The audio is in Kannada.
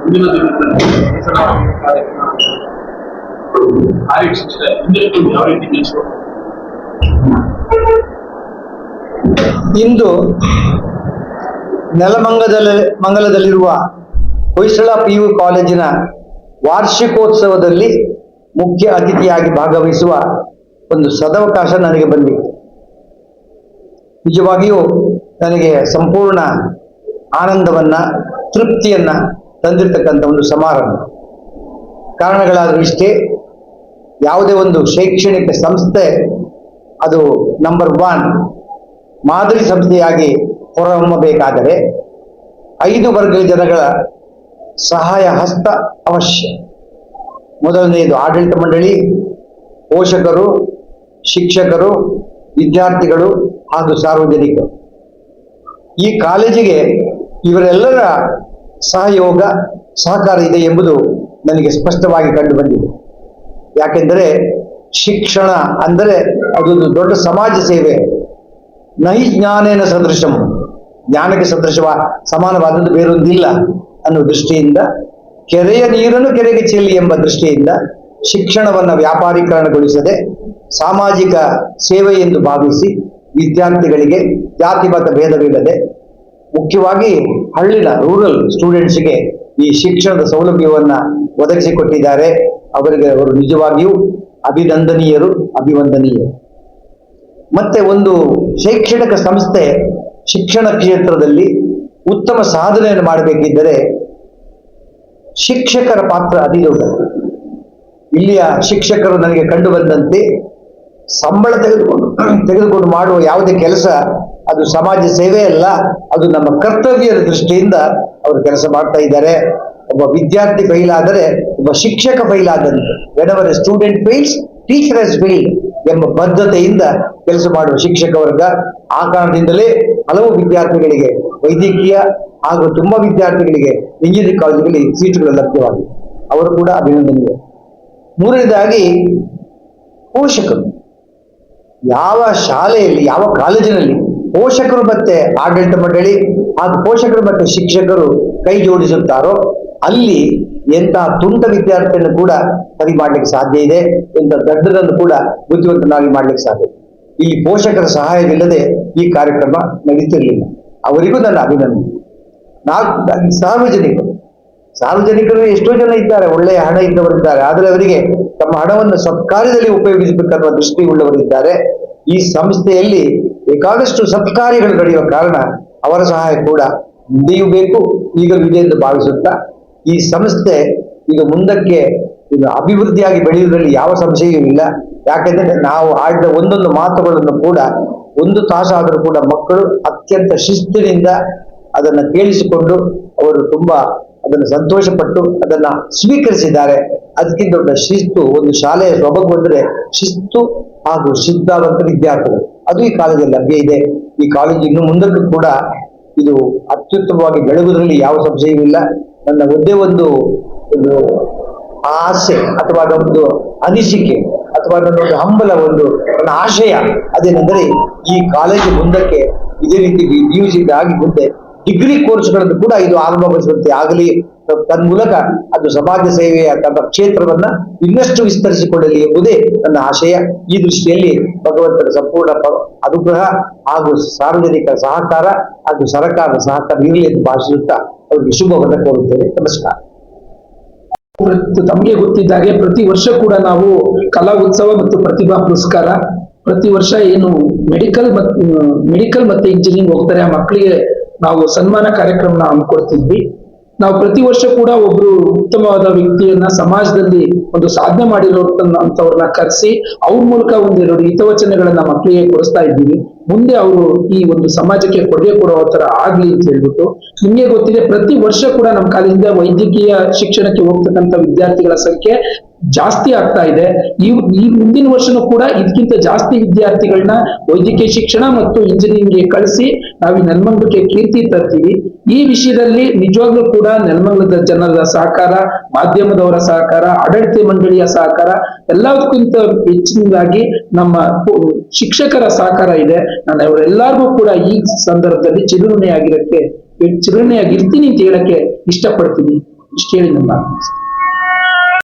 ಮುಂದಿನ ಇಂದು ನೆಲಮಂಗದಲ್ಲಿ ಮಂಗಲದಲ್ಲಿರುವ ಹೊಯ್ಸಳ ಪಿ ಯು ಕಾಲೇಜಿನ ವಾರ್ಷಿಕೋತ್ಸವದಲ್ಲಿ ಮುಖ್ಯ ಅತಿಥಿಯಾಗಿ ಭಾಗವಹಿಸುವ ಒಂದು ಸದವಕಾಶ ನನಗೆ ಬಂದಿತ್ತು ನಿಜವಾಗಿಯೂ ನನಗೆ ಸಂಪೂರ್ಣ ಆನಂದವನ್ನ, ತೃಪ್ತಿಯನ್ನ ತಂದಿರತಕ್ಕಂಥ ಒಂದು ಸಮಾರಂಭ. ಕಾರಣಗಳಾದರೂ ಇಷ್ಟೇ, ಯಾವುದೇ ಒಂದು ಶೈಕ್ಷಣಿಕ ಸಂಸ್ಥೆ, ಅದು ನಂಬರ್ ಒನ್ ಮಾದರಿ ಸಂಸ್ಥೆಯಾಗಿ ಹೊರಹೊಮ್ಮಬೇಕಾದರೆ, ಐದು ವರ್ಗದ ಜನಗಳ ಸಹಾಯ ಹಸ್ತ ಅವಶ್ಯ. ಮೊದಲನೆಯದು ಆಡಳಿತ ಮಂಡಳಿ, ಪೋಷಕರು ಶಿಕ್ಷಕರು, ವಿದ್ಯಾರ್ಥಿಗಳು ಹಾಗೂ ಸಾರ್ವಜನಿಕರು. ಈ ಕಾಲೇಜಿಗೆ ಇವರೆಲ್ಲರ ಸಹಯೋಗ, ಸಹಕಾರ ಇದೆ ಎಂಬುದು ನನಗೆ ಸ್ಪಷ್ಟವಾಗಿ ಕಂಡು ಬಂದಿದೆ ಯಾಕೆಂದರೆ ಶಿಕ್ಷಣ ಅಂದರೆ ಅದೊಂದು ದೊಡ್ಡ ಸಮಾಜ ಸೇವೆ. ನಹಿ ಜ್ಞಾನೇನ ಸದೃಶಂ. ಜ್ಞಾನಕ್ಕೆ ಸದೃಶವ, ಸಮಾನವಾದದ್ದು ಬೇರೊಂದಿಲ್ಲ ಅನ್ನೋ ದೃಷ್ಟಿಯಿಂದ, ಕೆರೆಯ ನೀರನ್ನು ಕೆರೆಗೆ ಚೆಲ್ಲಿ ಎಂಬ ದೃಷ್ಟಿಯಿಂದ ಶಿಕ್ಷಣವನ್ನು ವ್ಯಾಪಾರೀಕರಣಗೊಳಿಸದೆ ಸಾಮಾಜಿಕ ಸೇವೆ ಎಂದು ಭಾವಿಸಿ ವಿದ್ಯಾರ್ಥಿಗಳಿಗೆ ಜಾತಿ ಮತ ಭೇದವಿಲ್ಲದೆ ಮುಖ್ಯವಾಗಿ ಹಳ್ಳಿನ ರೂರಲ್ ಸ್ಟೂಡೆಂಟ್ಸ್ಗೆ ಈ ಶಿಕ್ಷಣದ ಸೌಲಭ್ಯವನ್ನು ಒದಗಿಸಿಕೊಟ್ಟಿದ್ದಾರೆ. ಅವರಿಗೆ ಅವರು ನಿಜವಾಗಿಯೂ ಅಭಿನಂದನೀಯರು, ಅಭಿವಂದನೀಯರು. ಮತ್ತೆ ಒಂದು ಶೈಕ್ಷಣಿಕ ಸಂಸ್ಥೆ ಶಿಕ್ಷಣ ಕ್ಷೇತ್ರದಲ್ಲಿ ಉತ್ತಮ ಸಾಧನೆಯನ್ನು ಮಾಡಬೇಕಿದ್ದರೆ ಶಿಕ್ಷಕರ ಪಾತ್ರ ಅತಿ ದೊಡ್ಡದು. ಇಲ್ಲಿಯ ಶಿಕ್ಷಕರು ನನಗೆ ಕಂಡು ಬಂದಂತೆ ಸಂಬಳ ತೆಗೆದುಕೊಂಡು ತೆಗೆದುಕೊಂಡು ಮಾಡುವ ಯಾವುದೇ ಕೆಲಸ ಅದು ಸಮಾಜ ಸೇವೆ ಅಲ್ಲ, ಅದು ನಮ್ಮ ಕರ್ತವ್ಯದ ದೃಷ್ಟಿಯಿಂದ ಅವರು ಕೆಲಸ ಮಾಡ್ತಾ ಇದ್ದಾರೆ. ಒಬ್ಬ ವಿದ್ಯಾರ್ಥಿ ಫೈಲ್ ಒಬ್ಬ ಶಿಕ್ಷಕ ಫೈಲ್ ಆದಂತೆ whenever student fails teacher is fail ಎಂಬ ಬದ್ಧತೆಯಿಂದ ಕೆಲಸ ಮಾಡುವ ಶಿಕ್ಷಕ ವರ್ಗ ಆ ಕಾರಣದಿಂದಲೇ ಹಲವು ವಿದ್ಯಾರ್ಥಿಗಳಿಗೆ ವೈದ್ಯಕೀಯ ಹಾಗೂ ತುಂಬಾ ವಿದ್ಯಾರ್ಥಿಗಳಿಗೆ ಇಂಜಿನಿಯರಿಂಗ್ ಕಾಲೇಜುಗಳಲ್ಲಿ ಸೀಟುಗಳು ಲಭ್ಯವಾಗಿವೆ. ಅವರು ಕೂಡ ಅಭಿನಂದನೀಯ ಮೂರನೇದಾಗಿ ಪೋಷಕರು. ಯಾವ ಶಾಲೆಯಲ್ಲಿ, ಯಾವ ಕಾಲೇಜಿನಲ್ಲಿ ಪೋಷಕರು ಮತ್ತೆ ಆಡಳಿತ ಮಂಡಳಿ ಹಾಗೂ ಪೋಷಕರು ಮತ್ತೆ ಶಿಕ್ಷಕರು ಕೈ ಜೋಡಿಸುತ್ತಾರೋ, ಅಲ್ಲಿ ಎಂತಹ ತುಂಡ ವಿದ್ಯಾರ್ಥಿಯನ್ನು ಕೂಡ ಸರಿ ಮಾಡ್ಲಿಕ್ಕೆ ಸಾಧ್ಯ ಇದೆ ಎಂತ ದಡ್ಡರನ್ನು ಕೂಡ ಬುದ್ಧಿವಂತನಾಗಿ ಮಾಡ್ಲಿಕ್ಕೆ ಸಾಧ್ಯ. ಇಲ್ಲಿ ಪೋಷಕರ ಸಹಾಯವಿಲ್ಲದೆ ಈ ಕಾರ್ಯಕ್ರಮ ನಡೆಯುತ್ತಿರಲಿಲ್ಲ ಅವರಿಗೂ ನನ್ನ ಅಭಿನಂದನೆ. ನಾಲ್ಕು, ಸಾರ್ವಜನಿಕರು. ಸಾರ್ವಜನಿಕರು ಎಷ್ಟೋ ಜನ ಇದ್ದಾರೆ, ಒಳ್ಳೆಯ ಹಣ ಇದ್ದವರಿದ್ದಾರೆ ಆದರೆ ಅವರಿಗೆ ತಮ್ಮ ಹಣವನ್ನು ಸತ್ಕಾರ್ಯದಲ್ಲಿ ಉಪಯೋಗಿಸಬೇಕನ್ನುವ ದೃಷ್ಟಿ ಉಳ್ಳವರಿದ್ದಾರೆ ಈ ಸಂಸ್ಥೆಯಲ್ಲಿ ಬೇಕಾದಷ್ಟು ಸತ್ಕಾರ್ಯಗಳು ನಡೆಯುವ ಕಾರಣ ಅವರ ಸಹಾಯ ಕೂಡ ಮುಂದೆಯೂ ಬೇಕು ಇದೆ ಎಂದು ಭಾವಿಸುತ್ತಾ, ಈ ಸಂಸ್ಥೆ ಇದು ಮುಂದಕ್ಕೆ ಇದು ಅಭಿವೃದ್ಧಿಯಾಗಿ ಬೆಳೆಯುವುದರಲ್ಲಿ ಯಾವ ಸಂಶಯವೂ ಇಲ್ಲ. ಯಾಕೆಂದರೆ ನಾವು ಆಡಿದ ಒಂದೊಂದು ಮಾತುಗಳನ್ನು ಕೂಡ, ಒಂದು ತಾಸಾದರೂ ಕೂಡ ಮಕ್ಕಳು ಅತ್ಯಂತ ಶಿಸ್ತಿನಿಂದ ಅದನ್ನು ಕೇಳಿಸಿಕೊಂಡು ಅವರು ತುಂಬಾ ಅದನ್ನು ಸಂತೋಷಪಟ್ಟು ಅದನ್ನ ಸ್ವೀಕರಿಸಿದ್ದಾರೆ. ಅದಕ್ಕಿಂತ ದೊಡ್ಡ ಶಿಸ್ತು ಒಂದು ಶಾಲೆಯ ಸೊಬಗು ಅಂದ್ರೆ ಶಿಸ್ತು ಹಾಗೂ ಸಿದ್ಧಾವಂತ ವಿದ್ಯಾರ್ಥಿಗಳು. ಅದು ಈ ಕಾಲೇಜಲ್ಲಿ ಲಭ್ಯ ಇದೆ. ಈ ಕಾಲೇಜು ಇನ್ನು ಮುಂದಕ್ಕೂ ಕೂಡ ಇದು ಅತ್ಯುತ್ತಮವಾಗಿ ಬೆಳಗುವುದರಲ್ಲಿ ಯಾವ ಸಂಶಯವಿಲ್ಲ ನನ್ನ ಒಂದೇ ಒಂದು ಒಂದು ಆಸೆ ಅಥವಾ ಒಂದು ಅನಿಸಿಕೆ ಅಥವಾ ನನ್ನ ಒಂದು ಹಂಬಲ, ಒಂದು ನನ್ನ ಆಶಯ ಅದೇನೆಂದರೆ ಈ ಕಾಲೇಜು ಮುಂದಕ್ಕೆ ಇದೇ ರೀತಿ ಮ್ಯೂಸಿಕ್ ಆಗಿ ಮುಂದೆ ಡಿಗ್ರಿ ಕೋರ್ಸ್ಗಳನ್ನು ಕೂಡ ಇದು ಆರಂಭಗೊಳಿಸುವಂತೆ ಆಗಲಿ. ತನ್ಮೂಲಕ ಅದು ಸಮಾಜ ಸೇವೆಯ ತಮ್ಮ ಕ್ಷೇತ್ರವನ್ನ ಇನ್ನಷ್ಟು ವಿಸ್ತರಿಸಿಕೊಳ್ಳಲಿ ಎಂಬುದೇ ನನ್ನ ಆಶಯ. ಈ ದೃಷ್ಟಿಯಲ್ಲಿ ಭಗವಂತನ ಸಂಪೂರ್ಣ ಅನುಗ್ರಹ ಹಾಗೂ ಸಾರ್ವಜನಿಕ ಸಹಕಾರ ಹಾಗೂ ಸರ್ಕಾರದ ಸಹಕಾರ ಇರಲಿ ಎಂದು ಭಾಷಿಸುತ್ತಾ ಅವರಿಗೆ ಶುಭವನ್ನು ಕೋರುತ್ತೇನೆ. ನಮಸ್ಕಾರ. ತಮಗೆ ಗೊತ್ತಿದ್ದಾಗೆ ಪ್ರತಿ ವರ್ಷ ಕೂಡ ನಾವು ಕಲಾ ಉತ್ಸವ ಮತ್ತು ಪ್ರತಿಭಾ ಪುರಸ್ಕಾರ. ಪ್ರತಿ ವರ್ಷ ಏನು ಮೆಡಿಕಲ್ ಮತ್ತು ಮೆಡಿಕಲ್ ಮತ್ತೆ ಇಂಜಿನಿಯರಿಂಗ್ ಹೋಗ್ತಾರೆ. ಆ ಮಕ್ಕಳಿಗೆ ನಾವು ಸನ್ಮಾನ ಕಾರ್ಯಕ್ರಮನ ಹಮ್ಮಿಕೊಡ್ತಿದ್ವಿ. ನಾವು ಪ್ರತಿ ವರ್ಷ ಕೂಡ ಒಬ್ರು ಉತ್ತಮವಾದ ವ್ಯಕ್ತಿಯನ್ನ ಸಮಾಜದಲ್ಲಿ ಒಂದು ಸಾಧನೆ ಮಾಡಿರೋಂಥವ್ರನ್ನ ಕರೆಸಿ, ಅವ್ರ ಮೂಲಕ ಒಂದೆರಡು ಹಿತವಚನಗಳನ್ನ ಮಕ್ಕಳಿಗೆ ಕೊಡಿಸ್ತಾ ಇದ್ದೀವಿ. ಮುಂದೆ ಅವರು ಈ ಒಂದು ಸಮಾಜಕ್ಕೆ ಕೊಡುಗೆ ಕೊಡೋ ತರ ಆಗ್ಲಿ ಅಂತ ಹೇಳ್ಬಿಟ್ಟು. ನಿಮ್ಗೆ ಗೊತ್ತಿದೆ, ಪ್ರತಿ ವರ್ಷ ಕೂಡ ನಮ್ಮ ಕಾಲೇಜಿಂದ ವೈದ್ಯಕೀಯ ಶಿಕ್ಷಣಕ್ಕೆ ಹೋಗ್ತಕ್ಕಂಥ ವಿದ್ಯಾರ್ಥಿಗಳ ಸಂಖ್ಯೆ ಜಾಸ್ತಿ ಆಗ್ತಾ ಇದೆ. ಈ ಈ ಮುಂದಿನ ವರ್ಷನೂ ಕೂಡ ಇದಕ್ಕಿಂತ ಜಾಸ್ತಿ ವಿದ್ಯಾರ್ಥಿಗಳನ್ನ ವೈದ್ಯಕೀಯ ಶಿಕ್ಷಣ ಮತ್ತು ಇಂಜಿನಿಯರಿಂಗ್ಗೆ ಕಳಿಸಿ ನಾವು ಈ ನೆಲಮಂಗಲಕ್ಕೆ ಕೀರ್ತಿ ತರ್ತೀವಿ. ಈ ವಿಷಯದಲ್ಲಿ ನಿಜವಾಗ್ಲೂ ಕೂಡ ನೆಲಮಂಗಲದ ಜನರ ಸಹಕಾರ, ಮಾಧ್ಯಮದವರ ಸಹಕಾರ, ಆಡಳಿತ ಮಂಡಳಿಯ ಸಹಕಾರ ಎಲ್ಲದಕ್ಕಿಂತ ಹೆಚ್ಚಿನದಾಗಿ ನಮ್ಮ ಶಿಕ್ಷಕರ ಸಹಕಾರ ಇದೆ. ನಾನು ಅವರೆಲ್ಲರಿಗೂ ಕೂಡ ಈ ಸಂದರ್ಭದಲ್ಲಿ ಚಿರುಣೆಯಾಗಿರಕ್ಕೆ ಚಿರುಣೆಯಾಗಿರ್ತೀನಿ ಅಂತ ಹೇಳಕ್ಕೆ ಇಷ್ಟಪಡ್ತೀನಿ. ಇಷ್ಟು ಹೇಳಿ